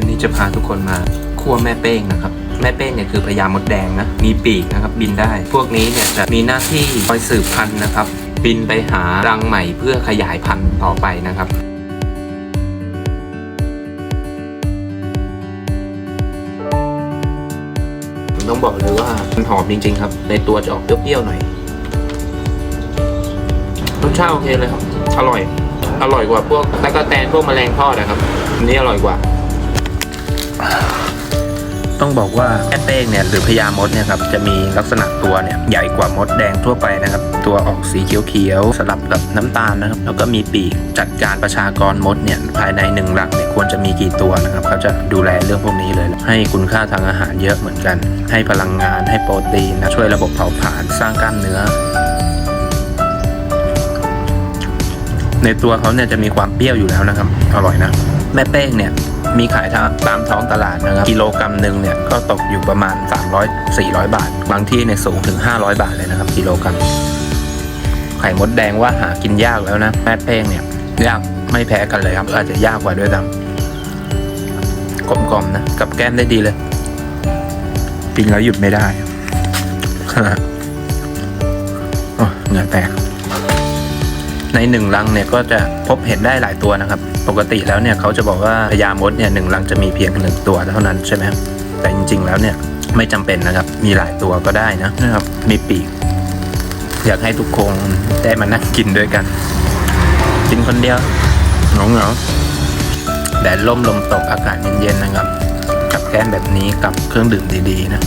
วันนี้จะพาทุกคนมาคั่วแม่เป้งนะครับ แม่เป้งเนี่ยคือพญามดแดงนะ มีปีกนะครับ บินได้ พวกนี้เนี่ยจะมีหน้าที่คอยสืบพันธุ์นะครับ บินไปหารังใหม่เพื่อขยายพันธุ์ต่อไปนะครับต้องบอกเลยว่ามันหอมจริง ๆ ครับ ในตัวจะออกเปรี้ยวๆหน่อยรสชาติโอเคเลยครับ อร่อย อร่อยกว่าพวกตะกะแตนพวกแมลงทอดนะครับอันนี้อร่อยกว่า บอกว่าแม่เป้งเนี่ยหรือพญามดเนี่ยครับจะมีลักษณะตัวเนี่ยใหญ่กว่ามดแดงทั่วไปนะครับ ตัวออกสีเขียวๆสลับกับน้ำตาลนะครับ แล้วก็มีปีกจัดการประชากรมดเนี่ยภายในหนึ่งรังเนี่ยควรจะมีกี่ตัวนะครับเขาจะดูแลเรื่องพวกนี้เลย ให้คุณค่าทางอาหารเยอะเหมือนกัน ให้พลังงานให้โปรตีนนะช่วยระบบเผาผลาญสร้างกล้ามเนื้อในตัวเขาเนี่ยจะมีความเปรี้ยวอยู่แล้วนะครับ อร่อยนะ แม่เป้งเนี่ย มีขายทางตามท้องตลาดนะครับ กิโลกรัมหนึ่งเนี่ยก็ตกอยู่ประมาณ 300-400 บาท บางที่เนี่ยสูงถึง 500 บาทเลยนะครับ กิโลกรัม ไข่มดแดงว่าหากินยากแล้วนะแม่เป้งเนี่ยยากไม่แพ้กันเลยครับ อาจจะยากกว่าด้วยซ้ำกลมๆนะ กับแก้มได้ดีเลยกินแล้วหยุดไม่ได้โอ้เหงื่อแตก ในหนึ่งรังเนี่ยก็จะพบเห็นได้หลายตัวนะครับ ปกติแล้วเนี่ยเขาจะบอกว่าพญามดเนี่ยหนึ่งรังจะมีเพียงหนึ่งตัวเท่านั้นใช่ไหมครับแต่จริง ๆ แล้วเนี่ยไม่จำเป็นนะครับ มีหลายตัวก็ได้นะนะครับ มีปีก อยากให้ทุกคนได้มานั่งกินด้วยกัน กินคนเดียวเหงาเหงาๆแดดล่มลมตกอากาศเย็นๆนะครับ กับแก้มแบบนี้กับเครื่องดื่มดีๆนะ